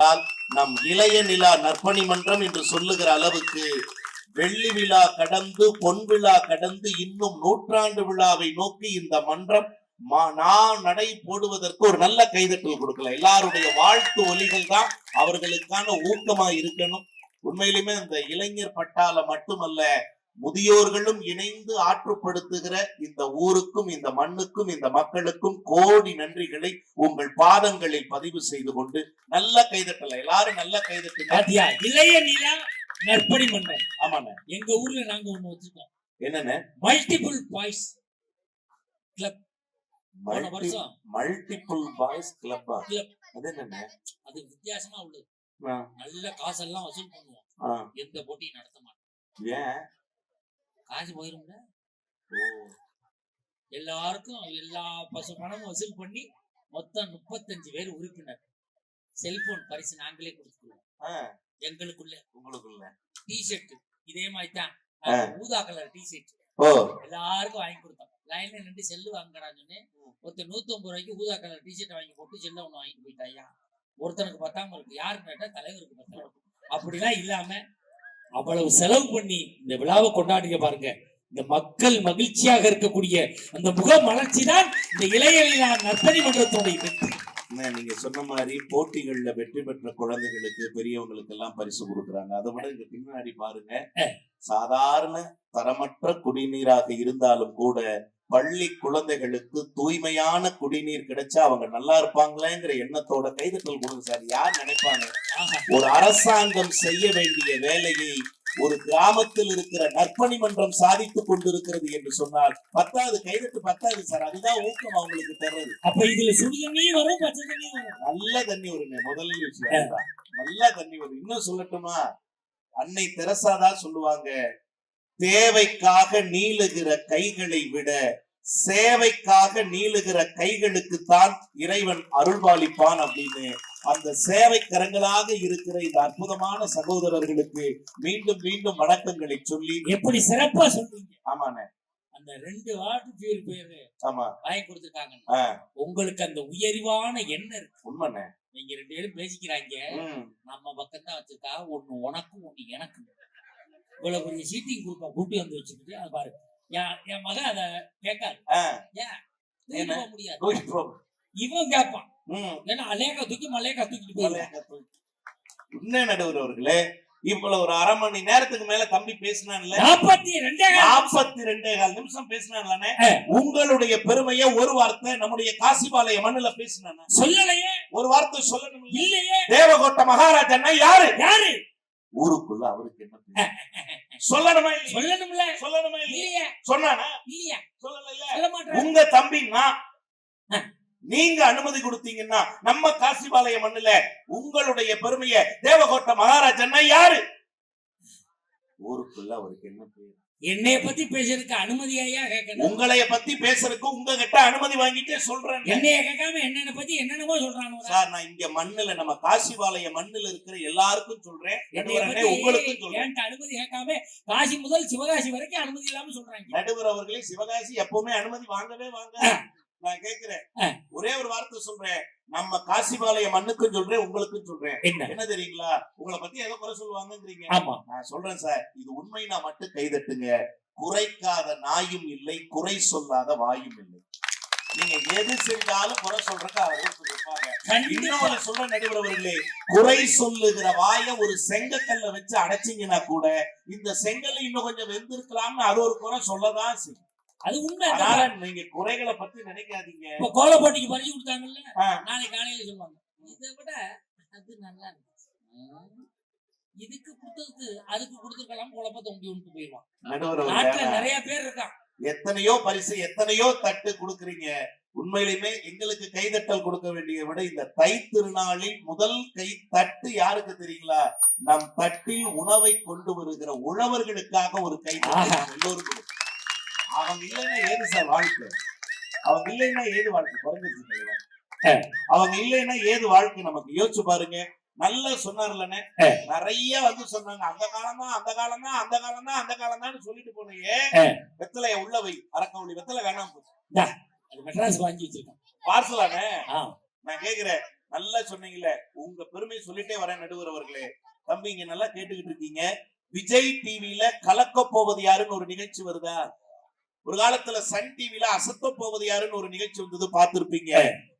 என்றால் நம் இளைய நிலா நற்பணி மன்றம் என்று சொல்லுகிற அளவுக்கு வெள்ளி விழா கடந்து பொன் விழா கடந்து இன்னும் நூற்றாண்டு விழாவை நோக்கி இந்த மன்றம் மா- நான் நடை போடுவதற்கு ஒரு நல்ல கைதட்டல் கொடுக்கல. எல்லாருடைய வாழ்த்து ஒலிகள் தான் அவர்களுக்கான ஊக்கமா இருக்கணும். உண்மையிலுமே இந்த இளைஞர் பட்டால மட்டுமல்ல முதியோர்களும் இணைந்து ஆற்றுப்படுத்துகிற இந்த ஊருக்கும் இந்த மண்ணுக்கும் இந்த மக்களுக்கும் கோடி நன்றிகளை உங்கள் பாதங்களில் பதிவு செய்து கொண்டு நல்ல கைதட்டல. எல்லாரும் நல்ல கைதட்டுங்க இளைய நிலா நற்பணி மன்றம். ஆமாண்ணே. எங்க ஊர்ல நாங்க ஒண்ணு வச்சிருக்கோம். என்னண்ணே? மல்டிபிள் பாய்ஸ் வருஷம். Multiple boys Club. அது என்னண்ணே? அது வித்தியாசமா உள்ளது. நல்ல காசெல்லாம் வசூல் பண்ணுவோம். எந்த போட்டியும் நடத்த மாட்டோம். ஏன்? காசு போயிரும்ல? எல்லாருக்கும் எல்லா பசு பணமும் வசூல் பண்ணி மொத்தம் முப்பத்தஞ்சு பேர் உறுப்பினர். செல்போன் பரிசு நாங்களே கொடுத்துருவோம். எங்களுக்குள்ள. உங்களுக்குள்ள. டிஷர்ட் இதே மாதிரி தான். ஊதா கலர் டிஷர்ட் எல்லாருக்கும் வாங்கி கொடுத்தோம். லைன்ல நின்று செல்லு வாங்குறான்னு சொன்னேன். ஒருத்தர் நூத்தம்பது ரூபாய்க்கு ஊதா கலர் டிஷர்ட் வாங்கி போட்டு செல்ல ஒண்ணு வாங்கிட்டு போயிட்டாயா? ஒருத்தனுக்கு பத்தாம இருக்கு. யாருக்கு கேட்டா தலைவருக்கு பத்தாம அப்படிலாம் இல்லாம அவ்வளவு செலவு பண்ணி இந்த விழாவை கொண்டாடுங்க பாருங்க. இந்த மக்கள் மகிழ்ச்சியாக இருக்கக்கூடிய அந்த முக மலர்ச்சி தான் இந்த இளைஞர்களா நற்பணி மன்றத்தோடைய வெற்றி. நீங்க சொன்ன மாதிரி போட்டிகள்ல வெற்றி பெற்ற குழந்தைகளுக்கு பெரியவங்களுக்கு எல்லாம் பரிசு கொடுக்குறாங்க. அதை விட இங்க பின்னாடி பாருங்க. சாதாரண தரமற்ற குடிநீராக இருந்தாலும் கூட பள்ளி குழந்தைகளுக்கு தூய்மையான குடிநீர் கிடைச்சா அவங்க நல்லா இருப்பாங்களேங்கிற எண்ணத்தோட கைதட்டல் கொடுங்க சார். யார் நினைப்பாங்க. ஒரு அரசாங்கம் செய்ய வேண்டிய வேலையை ஒரு கிராமத்தில் இருக்கிற நற்பணி மன்றம் சாதித்துக் கொண்டிருக்கிறது என்று சொன்னால் பத்தாவது கைதட்டு பத்தாவது சார். அதுதான் ஊக்கம் அவங்களுக்கு தர்றது. அப்ப இதுல சுடு தண்ணியும் வரும் பச்சை தண்ணியும் வரும். நல்ல தண்ணி வருங்க. முதல் விஷயம். நல்ல தண்ணி வரும். இன்னும் சொல்லட்டுமா? அன்னை தெரசாதான் சொல்லுவாங்க. தேவைக்காக நீளுகிற கைகளை விட சேவைக்காக நீளுகிற கைகளுக்கு தான் இறைவன் அருள்பாலிப்பான் அப்படின்னு அந்த சேவை கரங்களாக இருக்கிற இந்த அற்புதமான சகோதரர்களுக்கு மீண்டும் மீண்டும் வணக்கங்களை சொல்லி எப்படி சிறப்பா சொல்றீங்க? ஆமாண்ணே. அந்த ரெண்டு பியூர் பேர் ஆமா. வாங்கி கொடுத்துருக்காங்க. உங்களுக்கு அந்த உயர்வான எண்ணம் இருக்கு. உண்மைண்ணே. நீங்க ரெண்டு பேரும் பேசிக்கிறாங்க. நம்ம பக்கம் தான் வச்சிருக்கா. ஒண்ணு உனக்கும் ஒண்ணு எனக்கும். இவ்வளவு பெரிய சீட்டிங் குரூப்பை கூட்டி வந்து வச்சுக்கிட்டு அது பாரு. என் மகன் அத கேட்காது என்ன? போக முடியாது. இவன் கேட்பான். ஏன்னா அலேக்கா தூக்கி மலேக்கா தூக்கிட்டு போயிருவான் உண்மை நடுவர் அவர்களே இவ்வளவு ஒரு அரை மணி நேரத்துக்கு மேல தம்பி பேசினான்ல. நாற்பத்தி ரெண்டே நாற்பத்தி ரெண்டே கால் நிமிஷம் பேசினான்லனே. உங்களுடைய பெருமையை ஒரு வார்த்தை நம்முடைய காசிபாளைய மண்ணுல பேசினான? சொல்லலையே. ஒரு வார்த்தை சொல்லணும் இல்ல? இல்லையே. தேவகோட்ட மகாராஜன்னா யாரு? யாரு? ஊருக்குள்ள அவருக்கு என்ன? சொல்லணுமா இல்லையா? சொல்லணும்ல. சொல்லணுமா இல்லையா? சொன்னானா? இல்லையா? சொல்லல உங்க தம்பின்னா நீங்க அனுமதி கொடுத்தீங்கன்னா நம்ம காசிபாளைய மண்ணுல உங்களுடைய பெருமையை தேவகோட்ட மகாராஜன்னா யாரு? ஊருக்குள்ள அவருக்கு என்ன பேரு என்னைய பத்தி பேசுறதுக்கு அனுமதி ஐயா கேட்கணும் உங்களைய பத்தி பேசுறதுக்கு உங்ககிட்ட அனுமதி வாங்கிட்டே சொல்றேன். என்னைய கேட்காம என்னென்ன பத்தி என்னென்னமோ சொல்றானு சார் நான் இங்க மண்ணுல நம்ம காசிபாளைய மண்ணுல இருக்கிற எல்லாருக்கும் சொல்றேன். உங்களுக்கும் சொல்றேன். அனுமதி கேட்காம காசி முதல் சிவகாசி வரைக்கும் அனுமதி இல்லாம சொல்றாங்க. நடுவர் அவர்களே சிவகாசி எப்பவுமே அனுமதி வாங்கவே வாங்க. நான் கேக்குறேன். ஒரே ஒரு வார்த்தை சொல்றேன். நம்ம காசிபாளைய மண்ணுக்கும் சொல்றேன் உங்களுக்கும் சொல்றேன். என்ன? என்ன தெரியுங்களா? உங்களை பத்தி ஏதோ குறை சொல்லுவாங்கங்கிறீங்க. ஆமா. நான் சொல்றேன் சார். இது உண்மைனா மட்டும் கைதட்டுங்க. குறைக்காத நாயும் இல்லை குறை சொல்லாத வாயும் இல்லை. நீங்க எது செஞ்சாலும் குறை சொல்றதுக்கு அவர்கள் இன்னொரு சொல்ற நடுவரவர்களே குறை சொல்லுகிற வாய ஒரு செங்கக்கல்ல வச்சு அடைச்சீங்கன்னா கூட இந்த செங்கல் இன்னும் கொஞ்சம் வெந்திருக்கலாம்னு அது ஒரு குறை சொல்லதான் செய்யும். அது உண்மை நீங்க குறைகளை பத்தி நினைக்காதீங்க. இப்ப கோல போட்டிக்கு பறிச்சு கொடுத்தாங்கல்ல. நாளைக்கு காலையில சொல்லுவாங்க. இதை விட அது நல்லா. இதுக்கு கொடுத்ததுக்கு அதுக்கு கொடுத்துருக்கலாம் குழப்பத்தை உண்டி விட்டு போயிடுவான். நாட்டுல நிறைய பேர் இருக்கான். எத்தனையோ பரிசு எத்தனையோ தட்டு கொடுக்குறீங்க. உண்மையிலுமே எங்களுக்கு கைதட்டல் கொடுக்க வேண்டிய விட இந்த தை திருநாளில் முதல் கை தட்டு யாருக்கு தெரியுங்களா? நம் தட்டில் உணவை கொண்டு வருகிற உழவர்களுக்காக ஒரு கை எல்லோருக்கும். அவங்க இல்லைன்னா ஏது சார் வாழ்க்கை? அவங்க இல்லைன்னா ஏது வாழ்க்கை? குறைஞ்சிருச்சு. அவங்க இல்லைன்னா ஏது வாழ்க்கை? நமக்கு யோசிச்சு பாருங்க. நல்லா சொன்னார்லண்ணே. நிறைய வந்து சொன்னாங்க. அந்த காலம் தான் அந்த காலம் தான் அந்த காலம் தான் அந்த காலம் தான் சொல்லிட்டு போனீங்க. வெத்தலைய உள்ள வை. அரக்கவுளி வெத்தலை வேணாம் போச்சு. அது மெட்ராஸ் வாங்கி வச்சிருக்கான். பார்சலானே. நான் கேக்குறேன். நல்லா சொன்னீங்களே உங்க பெருமை சொல்லிட்டே வரேன் நடுவர் அவர்களே தம்பி இங்க நல்லா கேட்டுக்கிட்டு இருக்கீங்க. விஜய் டிவில கலக்க போவது யாருன்னு ஒரு நிகழ்ச்சி வருதா? ஒரு காலத்துல சன் டிவில அசத்த போவது யாருன்னு ஒரு நிகழ்ச்சி வந்தது பார்த்திருப்பீங்க.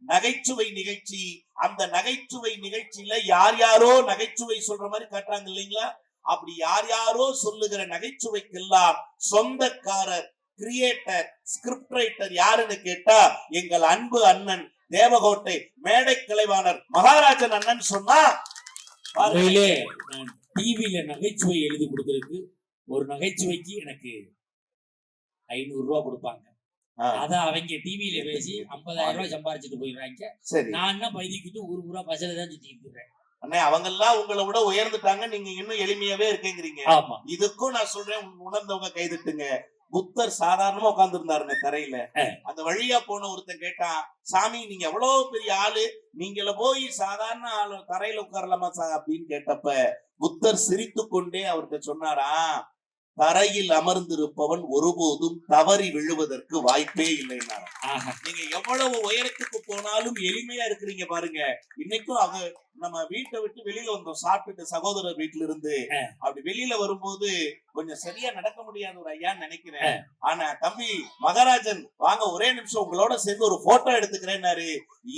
நகைச்சுவை நிகழ்ச்சி. அந்த நகைச்சுவை நிகழ்ச்சியில யார் யாரோ நகைச்சுவை சொல்ற மாதிரி காட்டுறாங்க இல்லைங்களா? அப்படி யார் யாரோ சொல்லுகிற நகைச்சுவைக்கெல்லாம் சொந்தக்காரர் கிரியேட்டர் ஸ்கிரிப்ட் ரைட்டர் யாருன்னு கேட்டா எங்கள் அன்பு அண்ணன் தேவகோட்டை மேடை கலைவாணர் மகாராஜன் அண்ணன் சொன்னா டிவியில நகைச்சுவை எழுதி கொடுக்கறதுக்கு ஒரு நகைச்சுவைக்கு எனக்கு ஐநூறு ரூபா கொடுப்பாங்க அத அவங்க டிவியில பேசி ஐம்பதாயிரம் ரூபாய் சம்பாரிச்சுட்டு போயிடுறாங்க. நான் என்ன பைதிக்கிட்டு ஊர் ஊரா பஸ்ல தான் சுத்திட்டு அண்ணே அவங்க எல்லாம் உங்களை விட உயர்ந்துட்டாங்க. நீங்க இன்னும் எளிமையாவே இருக்கீங்கிறீங்க. ஆமா. இதுக்கும் நான் சொல்றேன் உணர்ந்தவங்க கைதட்டுங்க. புத்தர் சாதாரணமா உட்கார்ந்துருந்தாருங்க தரையில. ஆ. அந்த வழியா போன ஒருத்தன் கேட்டான் சாமி நீங்க எவ்வளவு பெரிய ஆளு. நீங்கள போய் சாதாரண ஆளு தரையில உட்காரலாமா சா? அப்படின்னு கேட்டப்ப புத்தர் சிரித்து கொண்டே அவர்கிட்ட சொன்னாரா தரையில் அமர்ந்திருப்பவன் ஒருபோதும் தவறி விழுவதற்கு வாய்ப்பே இல்லைன்னாராம் ஆஹா. நீங்க எவ்வளவு உயரத்துக்கு போனாலும் எளிமையா இருக்கிறீங்க பாருங்க. இன்னைக்கும் அது நம்ம வீட்டை விட்டு வெளியில வந்தோம். சாப்பிட்டுட்டு சகோதரர் வீட்டுல இருந்து. அப்படி வெளியில வரும்போது கொஞ்சம் சரியா நடக்க முடியாத ஒரு ஐயான்னு நினைக்கிறேன். ஆனா தம்பி மகாராஜன் வாங்க ஒரே நிமிஷம் உங்களோட சேர்ந்து ஒரு போட்டோ எடுத்துக்கிறேன்னாரு.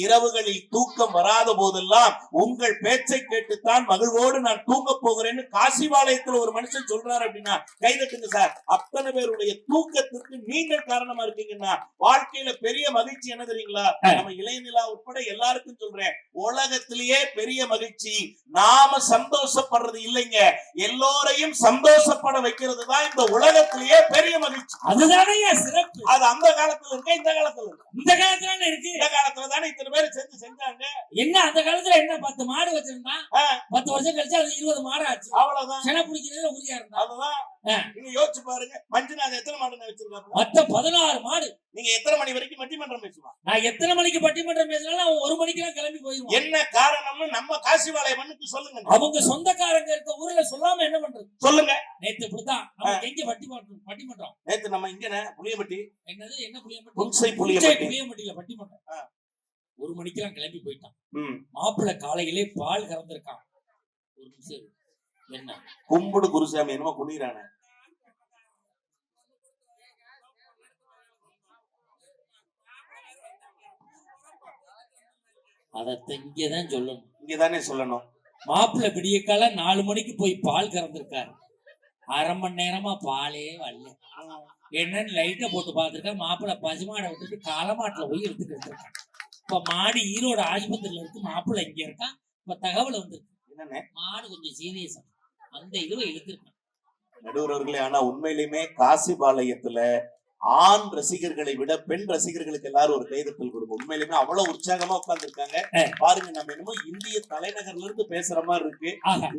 இரவுகளில் தூக்கம் வராத போதெல்லாம் உங்கள் பேச்சை கேட்டுத்தான் மகிழ்வோடு நான் தூங்க போகிறேன்னு காசிபாளையத்துல ஒரு மனுஷன் சொல்றாரு அப்படின்னா கைதட்டுங்க சார். அத்தனை பேருடைய தூக்கத்திற்கு நீங்கள் காரணமா இருக்கீங்கன்னா வாழ்க்கையில பெரிய மகிழ்ச்சி என்ன தெரியுங்களா? நம்ம இளையநிலா உட்பட எல்லாருக்கும் சொல்றேன். உலகத்திலேயே பெரிய மகிழ்ச்சி. நாம சந்தோஷப்படுறது இல்லைங்க. எல்லோரையும் சந்தோஷப்பட வைக்கிறது தான் இந்த உலகத்திலேயே பெரிய மகிழ்ச்சி. அதுதானே சிறப்பு. அது அந்த காலத்துல இருக்க இந்த காலத்துல இருக்கு? இந்த காலத்துல இருக்கு? இந்த காலத்துல தானே இத்தனை பேர் செஞ்சு செஞ்சாங்க? என்ன அந்த காலத்துல என்ன பத்து மாடு வச்சிருந்தான்? ஆ. பத்து வருஷம் கழிச்சு அது இருபது மாடு ஆச்சு. அவ்வளவுதான். சென பிடிக்கிறதுல உறுதியா இருந்தான். அதுதான். நீங்க யோசிச்சு பாருங்க. மஞ்சுநாத் எத்தனை மாடு வச்சிருக்காங்க மொத்தம் பதினாறு மாடு. நீங்க எத்தனை மணி வரைக்கும் பட்டிமன்றம் பேசுவாங்க நான் எத்தனை மணிக்கு பட்டிமன்றம் பேசினாலும் அவன் ஒரு மணிக்கெல்லாம் கிளம்பி போயிடுவான். என்ன காரணம்னு நம்ம காசிவாளைய மண்ணுக்கு சொல்லுங்க. அவங்க சொந்தக்காரங்க இருக்க ஊர்ல சொல்லாம என்ன பண்றது? சொல்லுங்க. நேத்து இப்படித்தான். நமக்கு எங்க பட்டிமன்றம்? பட்டிமன்றம். நேத்து நம்ம இங்க புளியப்பட்டி என்னது? என்ன புளியம்பட்டி? புன்சை புளியம்பட்டி. புளியம்பட்டியில பட்டிமன்றம். ஒரு மணிக்கெல்லாம் கிளம்பி போயிட்டான். மாப்பிள்ளை காலையிலே பால் கறந்திருக்கான். ஒரு நிமிஷம் கும்பிடு குருசாமி என்னமோ குனிறான அதை இங்கதான் சொல்லணும். இங்கதானே சொல்லணும். மாப்பிள்ளை விடிய கால நாலு மணிக்கு போய் பால் கறந்திருக்காரு. அரை மணி நேரமா பாலே வரல. என்னன்னு லைட்டை போட்டு பார்த்திருக்கேன் மாப்பிள்ளை பசுமாடை விட்டுட்டு காலமாட்டுல போய் எடுத்துட்டு இருந்திருக்கான் இப்ப மாடு ஈரோடு ஆஸ்பத்திரியில இருக்கு மாப்பிள்ளை இங்க இருக்கான் இப்ப தகவல் வந்திருக்கு. மாடு கொஞ்சம் சீரியஸா அந்த இதுவை இழுத்துருக்கான் நடுவர்களே ஆனா உண்மையிலுமே காசிபாளையத்துல ஆண் ரசிகர்களை விட பெண் ரசிகர்களுக்கு எல்லாரும் ஒரு கைதட்டல் கொடுக்கும் உண்மையிலுமே அவ்வளவு உற்சாகமா உட்கார்ந்துருக்காங்க. பாருங்க நம்ம என்னமோ இந்திய தலைநகர்ல இருந்து பேசுற மாதிரி இருக்கு.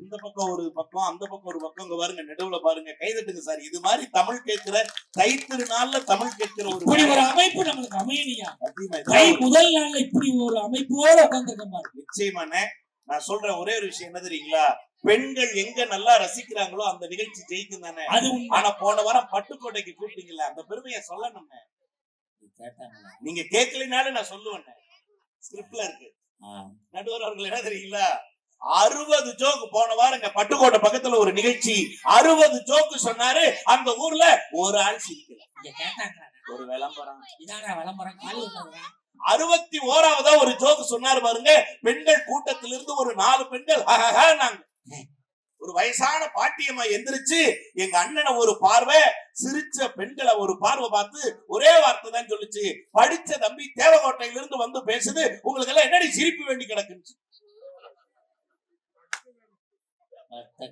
இந்த பக்கம் ஒரு பக்கம் அந்த பக்கம் ஒரு பக்கம் இங்க பாருங்க நடுவுல பாருங்க கைதட்டுங்க சார். இது மாதிரி தமிழ் கேட்கிற தை திருநாள்ல தமிழ் கேட்கிற ஒரு இப்படி ஒரு அமைப்பு நம்மளுக்கு அமையலையா? கை. முதல் நாள்ல இப்படி ஒரு அமைப்போட உட்காந்துருக்க பாரு நிச்சயமாண்ணே. நான் சொல்றேன் ஒரே ஒரு விஷயம் என்ன தெரியுங்களா? பெண்கள் எங்க நல்லா ரசிக்கிறாங்களோ அந்த நிகழ்ச்சி ஜெயிக்கும் தானே. அது ஆனா போன வாரம் பட்டுக்கோட்டைக்கு கூப்பிட்டீங்கல்ல அந்த பெருமையை சொல்லணும் கேட்டாங்களா? நீங்க கேட்கலினாலும் நான் சொல்லுவேன். ஸ்கிரிப்ட்ல இருக்கு. நடுவர் அவர்கள் என்ன தெரியுங்களா? அறுபது ஜோக்கு போன வாரம் பட்டுக்கோட்டை பக்கத்துல ஒரு நிகழ்ச்சி. அறுபது ஜோக்கு சொன்னாரு. அந்த ஊர்ல ஒரு ஆள் சிரிக்கல. ஒரு விளம்பரம். இதாடா விளம்பரம். அறுபத்தி ஓராவதா ஒரு ஜோக்கு சொன்னாரு பாருங்க. பெண்கள் கூட்டத்திலிருந்து ஒரு நாலு பெண்கள் நாங்க ஒரு வயசான பாட்டியம்மா எந்திரிச்சு எங்க அண்ணனை ஒரு பார்வை சிரிச்ச பெண்களை ஒரு பார்வை பார்த்து ஒரே வார்த்தை தான் சொல்லுச்சு. படிச்ச தம்பி தேவகோட்டையில இருந்து வந்து பேசுது. உங்களுக்கு எல்லாம் என்னடி சிரிப்பு வேண்டி கிடக்குன்னு. மத்த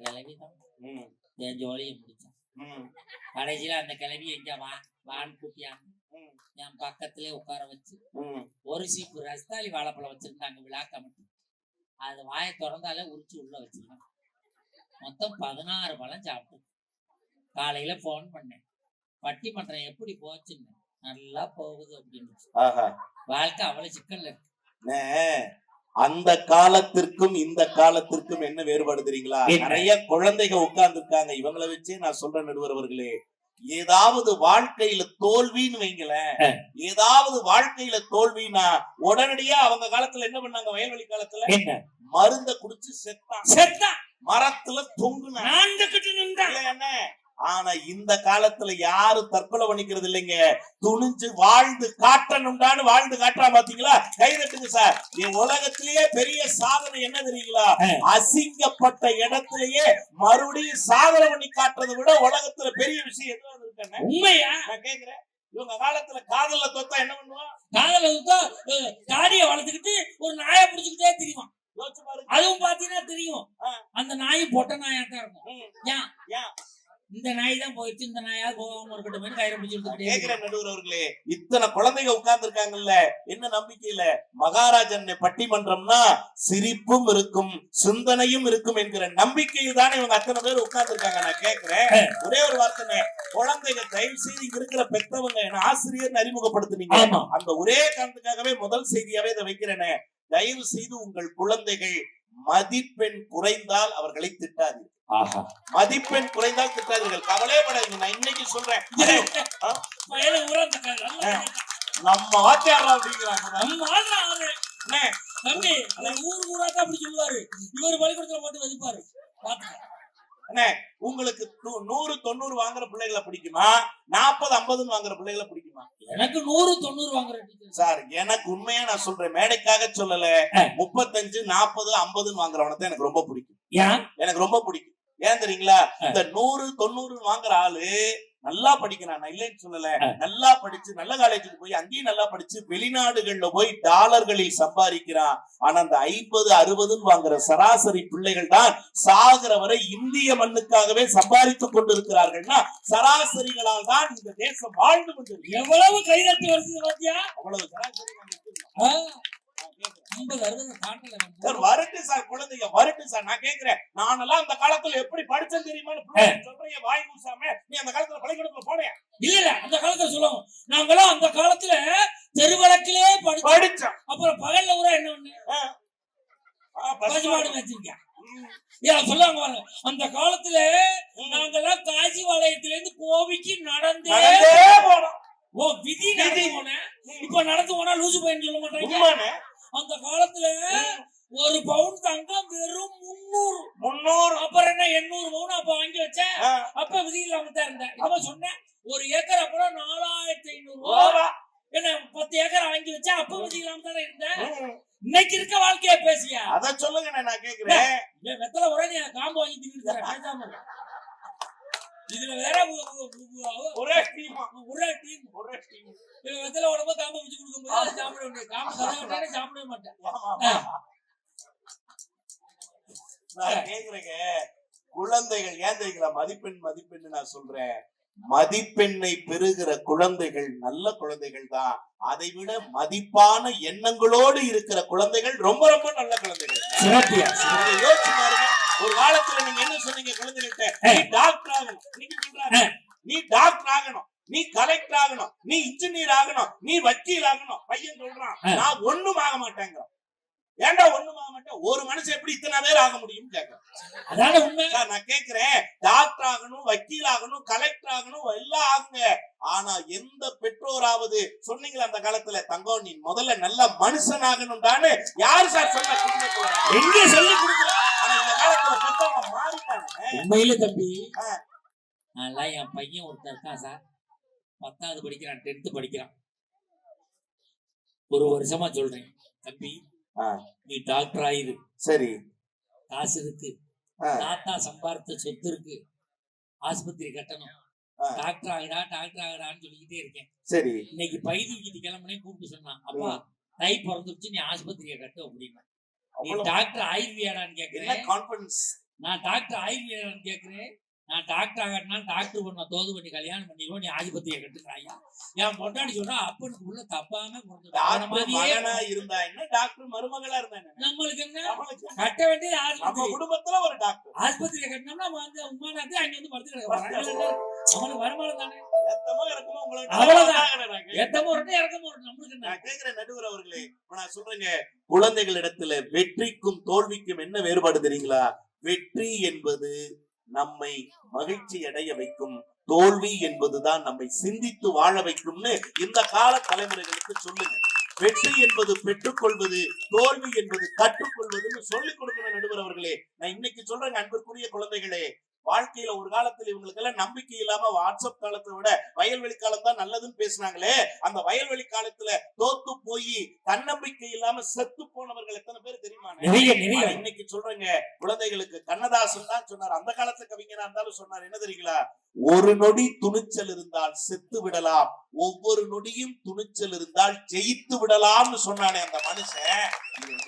என் ஜோலியை முடிச்சான். கடைசியில அந்த கிளவி எங்க வா வான் கூட்டியாங்க ம், என் பக்கத்திலே உட்கார வச்சு. ஒரு சீப்பு ரஸ்தாலி வாழைப்பழம் வச்சிருந்தாங்க விழா கமிட்டி அது வாயை திறந்தாலே உரிச்சு உள்ள வச்சிருக்காங்க. மொத்தம் பதினாறு பழம் சாப்பிட்டு காலையில ஃபோன் பண்ணேன். பட்டிமன்றம் எப்படி போச்சுன்னு. நல்லா போகுது அப்படின்னு வாழ்க்கை அவ்வளவு சிக்கல்ல இருக்கு. அந்த காலத்திற்கும் இந்த காலத்திற்கும் என்ன வேறுபாடு தெரியுங்களா? நிறைய குழந்தைங்க உட்கார்ந்து இருக்காங்க இவங்களை வச்சே நான் சொல்றேன் நடுவர் அவர்களே. ஏதாவது வாழ்க்கையில தோல்வின்னு வைங்களேன். ஏதாவது வாழ்க்கையில தோல்வினா உடனடியா அவங்க காலத்துல என்ன பண்ணாங்க? வயல்வெளி காலத்துல? என்ன? மருந்த குடிச்சு செத்தான். செத்தா மரத்துல நின்றா இல்லையாண்ணே? ஆனா இந்த காலத்துல யாரும் தற்கொலை பண்ணிக்கிறது இல்லைங்க. துணிஞ்சு வாழ்ந்து காட்டணும்டான்னு வாழ்ந்து காட்டுறா பாத்தீங்களா? கை தட்டுங்க சார். என் உலகத்திலேயே பெரிய சாதனை என்ன தெரியுங்களா? அசிங்கப்பட்ட இடத்திலேயே மறுபடியும் சாதனை பண்ணி காட்டுறதை விட உலகத்துல பெரிய விஷயம் எதுவும் இருக்கேன்னு உண்மையா? நான் கேக்குறேன். இவங்க காலத்துல காதல்ல தொத்தா என்ன பண்ணுவான்? காதல தாடிய வளர்த்துக்கிட்டு ஒரு நாயை பிடிச்சுக்கிட்டே தெரியும் அதுவும் பாத்தீங்கன்னா தெரியும். அந்த நாய் பொட்ட நாயா தான் இருக்கும் ஏன்? ஏன்? இந்த நாய் தான் போயிடுச்சு இந்த நாயா போகாம இருக்கட்டும் கயிறை பிடிச்சிட்டு கேக்குறேன் நடுவர் அவர்களே இத்தனை குழந்தைங்க உட்கார்ந்து இருக்காங்கல்ல என்ன நம்பிக்கையில? மகாராஜன் பட்டிமன்றம்னா சிரிப்பும் இருக்கும் சிந்தனையும் இருக்கும் என்கிற நம்பிக்கையில் தானே இவங்க அத்தனை பேர் உட்கார்ந்து இருக்காங்க நான் கேக்குறேன் ஒரே ஒரு வார்த்தை குழந்தைங்க தயவு செய்து இங்க இருக்கிற பெத்தவங்க என்ன ஆசிரியர் அறிமுகப்படுத்துனீங்க. அந்த ஒரே காரணத்துக்காகவே முதல் செய்தியாவே இதை வைக்கிறேனே. தயவு செய்து உங்கள் குழந்தைகள் மதிப்பெண் குறைந்தால் அவர்களை திட்டாதீர்கள். ஆஹா. மதிப்பெண் குறைந்தால் திட்டாதீர்கள். கவலைப்படாதீங்க நான் இன்னைக்கு சொல்றேன். நம்ம வாத்தியாரா அப்படிங்கிறாங்க. நம்ம தம்பி ஊர் ஊரா தான் அப்படி சொல்லுவாரு. இவர் பள்ளிக்கூடத்துல போட்டு வதிப்பாரு உங்களுக்கு நூறு தொண்ணூறு வாங்குற பிள்ளைகளை பிடிக்குமா? நாற்பது ஐம்பதுன்னு வாங்குற பிள்ளைகளை பிடிக்குமா? எனக்கு நூறு தொண்ணூறு வாங்குற டீச்சர். சார் எனக்கு உண்மையா நான் சொல்றேன். மேடைக்காக சொல்லல. முப்பத்தஞ்சு நாற்பது ஐம்பதுன்னு வாங்குறவனை தான் எனக்கு ரொம்ப பிடிக்கும். ஏன்? எனக்கு ரொம்ப பிடிக்கும். ஏன் தெரியுங்களா. இந்த நூறு தொண்ணூறு வாங்குற ஆளு நல்லா படிக்கிறான். நான் இல்லைன்னு சொல்லல. நல்லா படிச்சு நல்ல காலேஜுக்கு போய் அங்கேயும் நல்லா படிச்சு வெளிநாடுகள்ல போய் டாலர்களில் சம்பாதிக்கிறான். ஆனா அந்த ஐம்பது அறுபதுன்னு வாங்குற சராசரி பிள்ளைகள் தான் சாகிற வரை இந்திய மண்ணுக்காகவே சம்பாதித்துக் கொண்டிருக்கிறார்கள்னா சராசரிகளால் தான் இந்த தேசம் வாழ்ந்து கொண்டிருக்கு எவ்வளவு கைதட்டி வருது பாத்தியா? அவ்வளவு சராசரி சார் வரட்டு சார் குழந்தைங்க வரட்டு சார் நான் கேக்குறேன். நானெல்லாம் அந்த காலத்துல எப்படி படிச்சேன் பிள்ளைங்க சொல்றீங்க வாய் கூசாம நீ அந்த காலத்துல பள்ளிக்கூடத்துல போனேன் இல்ல இல்ல அந்த காலத்துல சொல்லுவாங்க நாங்களாம் அந்த காலத்துல தெருவழக்கிலே படிச்சோம் படிச்சேன் அப்புறம் பகல்ல ஊரா என்ன ஒண்ணு ஆ, பஸ் பசுமாடு வச்சிருக்கேன் ம், ஏன் சொல்லுவாங்க பாருங்க அந்த காலத்துல ம். நாங்கெல்லாம் காசி வளையத்துல இருந்து கோவிக்கு நடந்தே நடந்தே போனோம் ஓ விதி நடந்து போனேன் இப்ப நடந்து போனா லூசு பையன் சொல்ல மாட்டாங்க உண்மைன்னு அந்த காலத்துல ஒரு பவுன் தங்கம் வெறும் முன்னூறு முன்னூறு அப்புறம் என்ன எண்ணூறு பவுன் அப்ப வாங்கி வச்சேன் ஆ, இல்லாம தான் இருந்தேன் சொன்னேன் ஒரு ஏக்கர் அப்புறம் நாலாயிரத்தி ஐநூறு ரூபா. என்ன பத்து ஏக்கர் வாங்கி வச்சேன் அப்ப விதி இல்லாம தானே இருந்தேன். இன்னைக்கு இருக்க வாழ்க்கைய பேசியா? அத சொல்லுங்க நான் கேக்குறேன். வெத்தலை உடனே எனக்கு காம்பு வாங்கி தின்னு. இதுல வேற ஒரே டீமா. ஒரே டீம். ஒரே டீம். இவன் வெத்தலை உடம்பு காம்பு வச்சு கொடுக்கும்போது அதை சாப்பிட வேண்டிய காம்பு தர சாப்பிடவே மாட்டேன். நான் கேக்குறேங்க. குழந்தைகள் ஏன் தெரியுங்களா? மதிப்பெண் மதிப்பெண் நான் சொல்றேன். மதிப்பெண்ணை பெறுகிற குழந்தைகள் நல்ல குழந்தைகள் தான். அதை விட மதிப்பான எண்ணங்களோடு இருக்கிற குழந்தைகள் ரொம்ப ரொம்ப நல்ல குழந்தைகள். யோசிச்சு பாருங்க. ஒரு காலத்துல நீங்க என்ன சொன்னீங்க குழந்தைகிட்ட நீ டாக்டர் ஆகணும். நீங்க சொல்றாங்க. நீ டாக்டர் ஆகணும். நீ கலெக்டர் ஆகணும். நீ இன்ஜினியர் ஆகணும். நீ வக்கீல் ஆகணும். பையன் சொல்றான். நான் ஒண்ணும் ஆக மாட்டேங்கிறோம் ஏன்டா ஒண்ணும் ஆக மாட்டேன் ஒரு மனுஷன் எப்படி இத்தனை பேர் ஆக முடியும் கேக்குறேன். அதான உண்மை. நான் கேக்குறேன். டாக்டர் ஆகணும் வக்கீல் ஆகணும் கலெக்டர் ஆகணும் எல்லாம் ஆகுங்க. ஆனா எந்த பெற்றோராவது சொன்னீங்களா அந்த காலத்துல தங்கம் நீ முதல்ல நல்ல மனுஷன் ஆகணும்டான்னு? யாரு சார் குடும்பத்தோட எங்க சொல்லி கொடுக்குறோம் ஆனா இந்த காலத்துல பெற்றவங்க மாறிட்டாங்க உண்மையில தம்பி. அதெல்லாம் என் பையன் ஒருத்தன் இருக்கான் சார். பத்தாவது படிக்கிறான் டென்த் படிக்கிறான். ஒரு வருஷமா சொல்றேன். தம்பி. நீ டாக்டர் ஆயிரு. சரி. காசு இருக்கு. தாத்தா சம்பாதித்த சொத்து இருக்கு. ஆஸ்பத்திரி கட்டணும். டாக்டர் ஆகுடா டாக்டர் ஆகுடான்னு சொல்லிக்கிட்டே இருக்கேன். சரி. இன்னைக்கு பை தூக்கிட்டு கிளம்புனே கூப்பிட்டு சொன்னான். அப்பா தை பிறந்துருச்சு நீ ஆஸ்பத்திரியை கட்டு அப்படின்னா. நீ டாக்டர் கேக்குறேன். கான்பிடன்ஸ் நான் டாக்டர் ஆயுர்வேதான்னு கேக்குறேன். நான் டாக்டர் ஆகட்டினா டாக்டர் பண்ண தோது பண்ணி கல்யாணம் பண்ணிடுவோம் நீ ஆதிபத்தியை கட்டுக்கிறாயா என் பொட்டாடி சொல்றா அப்பனுக்கு உள்ள தப்பாம. அவன டாக்டர் மருமகளா இருந்தா என்ன? நம்மளுக்கு என்ன? கட்ட வேண்டியது நம்ம குடும்பத்துல ஒரு டாக்டர் ஆஸ்பத்திரியை கட்டினோம்னா வந்து உமானாத்து அங்க வந்து படுத்து கிடக்க அவனுக்கு வருமானம் தானே? எத்தமோ இருக்குமோ உங்களுக்கு அவ்வளவுதான். எத்தமோ இறக்கமோ நம்மளுக்கு நான் நடுவர் அவர்களே. நான் சொல்றேங்க. குழந்தைகளிடத்துல வெற்றிக்கும் தோல்விக்கும் என்ன வேறுபாடு தெரியுங்களா? வெற்றி என்பது நம்மை மகிழ்ச்சி அடைய வைக்கும் தோல்வி என்பதுதான் நம்மை சிந்தித்து வாழ வைக்கும்னு இந்த கால தலைமுறைகளுக்கு சொல்லுங்க. வெற்றி என்பது பெற்றுக்கொள்வது தோல்வி என்பது கற்றுக்கொள்வதுன்னு சொல்லிக் கொடுக்கணும் நடுவர் அவர்களே. நான் இன்னைக்கு சொல்றேங்க அன்பிற்குரிய குழந்தைகளே. வாழ்க்கையில ஒரு காலத்துல இவங்களுக்கு எல்லாம் நம்பிக்கை இல்லாம வாட்ஸ்அப் காலத்தை விட வயல்வெளி காலம் தான் நல்லதுன்னு பேசினாங்களே அந்த வயல்வெளி காலத்துல தோத்து போய் தன்னம்பிக்கை இல்லாம செத்து போனவர்கள் எத்தனை பேர் தெரியுமா? இன்னைக்கு சொல்றேங்க. குழந்தைகளுக்கு கண்ணதாசன் தான் சொன்னார். அந்த காலத்து கவிஞரா இருந்தாலும் சொன்னார். என்ன தெரியுங்களா? ஒரு நொடி துணிச்சல் இருந்தால் செத்து விடலாம். ஒவ்வொரு நொடியும் துணிச்சல் இருந்தால் ஜெயித்து விடலாம்னு சொன்னானே அந்த மனுஷன்.